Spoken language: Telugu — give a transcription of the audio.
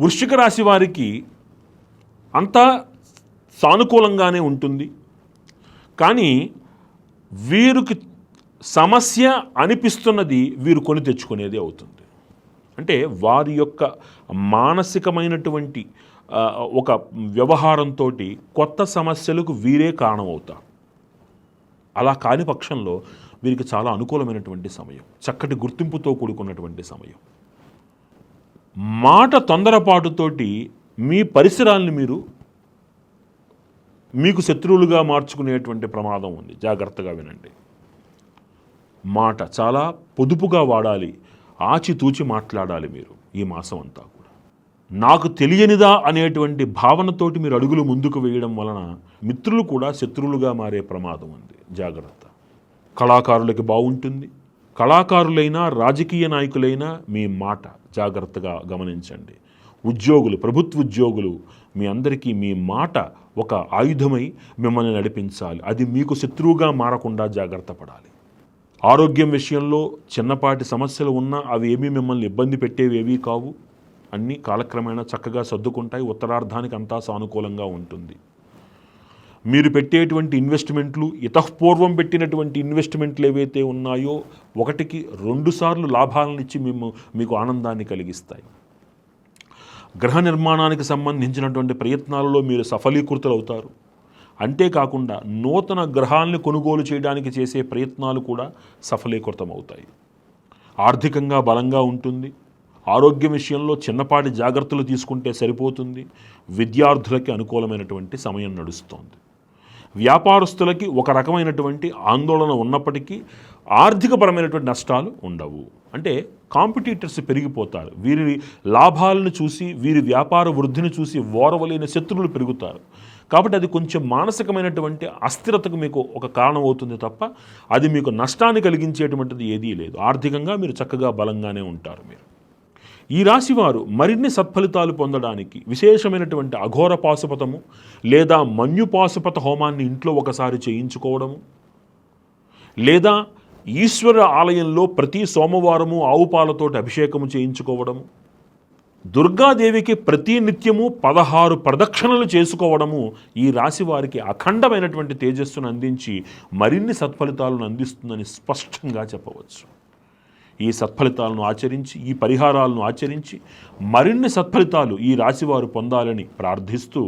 వృశ్చిక రాశి వారికి అంతా సానుకూలంగానే ఉంటుంది. కానీ వీరికి సమస్య అనిపిస్తున్నది వీరు కొని తెచ్చుకునేది అవుతుంది. అంటే వారి యొక్క మానసికమైనటువంటి ఒక వ్యవహారంతో కొత్త సమస్యలకు వీరే కారణమవుతారు. అలా కాని పక్షంలో వీరికి చాలా అనుకూలమైనటువంటి సమయం చక్కటి గుర్తింపుతో కూడుకున్నటువంటి సమయం. మాట తొందరపాటుతోటి మీ పరిసరాల్ని మీరు మీకు శత్రువులుగా మార్చుకునేటువంటి ప్రమాదం ఉంది. జాగ్రత్తగా వినండి. మాట చాలా పొదుపుగా వాడాలి. ఆచితూచి మాట్లాడాలి మీరు ఈ మాసం అంతా కూడా. నాకు తెలియనిదా అనేటువంటి భావనతోటి మీరు అడుగులు ముందుకు వేయడం వలన మిత్రులు కూడా శత్రువులుగా మారే ప్రమాదం ఉంది. జాగ్రత్త. కళాకారులకి బాగుంటుంది. కళాకారులైనా రాజకీయ నాయకులైనా మీ మాట జాగ్రత్తగా గమనించండి. ఉద్యోగులు ప్రభుత్వ ఉద్యోగులు మీ అందరికీ మీ మాట ఒక ఆయుధమై మిమ్మల్ని నడిపించాలి. అది మీకు శత్రువుగా మారకుండా జాగ్రత్త పడాలి. ఆరోగ్యం విషయంలో చిన్నపాటి సమస్యలు ఉన్నా అవి ఏమీ మిమ్మల్ని ఇబ్బంది పెట్టేవి ఏవీ కావు. అన్నీ కాలక్రమేణా చక్కగా సర్దుకుంటాయి. ఉత్తరార్ధానికి అంతా సానుకూలంగా ఉంటుంది. మీరు పెట్టేటువంటి ఇన్వెస్ట్మెంట్లు ఇతఃపూర్వం పెట్టినటువంటి ఇన్వెస్ట్మెంట్లు ఏవైతే ఉన్నాయో ఒకటికి రెండు సార్లు లాభాలను ఇచ్చి మేము మీకు ఆనందాన్ని కలిగిస్తాయి. గ్రహ నిర్మాణానికి సంబంధించినటువంటి ప్రయత్నాలలో మీరు సఫలీకృతులవుతారు. అంతేకాకుండా నూతన గ్రహాలను కొనుగోలు చేయడానికి చేసే ప్రయత్నాలు కూడా సఫలీకృతమవుతాయి. ఆర్థికంగా బలంగా ఉంటుంది. ఆరోగ్యం విషయంలో చిన్నపాటి జాగ్రత్తలు తీసుకుంటే సరిపోతుంది. విద్యార్థులకి అనుకూలమైనటువంటి సమయం నడుస్తోంది. వ్యాపారస్తులకి ఒక రకమైనటువంటి ఆందోళన ఉన్నప్పటికీ ఆర్థికపరమైనటువంటి నష్టాలు ఉండవు. అంటే కాంపిటీటర్స్ పెరిగిపోతారు. వీరి లాభాలను చూసి వీరి వ్యాపార వృద్ధిని చూసి ఓరవలేని శత్రువులు పెరుగుతారు. కాబట్టి అది కొంచెం మానసికమైనటువంటి అస్థిరతకు మీకు ఒక కారణం అవుతుంది తప్ప అది మీకు నష్టాన్ని కలిగించేటువంటిది ఏదీ లేదు. ఆర్థికంగా మీరు చక్కగా బలంగానే ఉంటారు మీరు. ఈ రాశివారు మరిన్ని సత్ఫలితాలు పొందడానికి విశేషమైనటువంటి అఘోర పాశుపతము లేదా మన్యు పాశుపత హోమాన్ని ఇంట్లో ఒకసారి చేయించుకోవడము లేదా ఈశ్వర ఆలయంలో ప్రతి సోమవారము ఆవు పాలతోటి అభిషేకము చేయించుకోవడము దుర్గాదేవికి ప్రతి నిత్యము పదహారు ప్రదక్షిణలు చేసుకోవడము ఈ రాశి వారికి అఖండమైనటువంటి తేజస్సును అందించి మరిన్ని సత్ఫలితాలను అందిస్తుందని స్పష్టంగా చెప్పవచ్చు. ఈ సత్ఫలితాలను ఆచరించి ఈ పరిహారాలను ఆచరించి మరిన్ని సత్ఫలితాలు ఈ రాశివారు పొందాలని ప్రార్థిస్తూ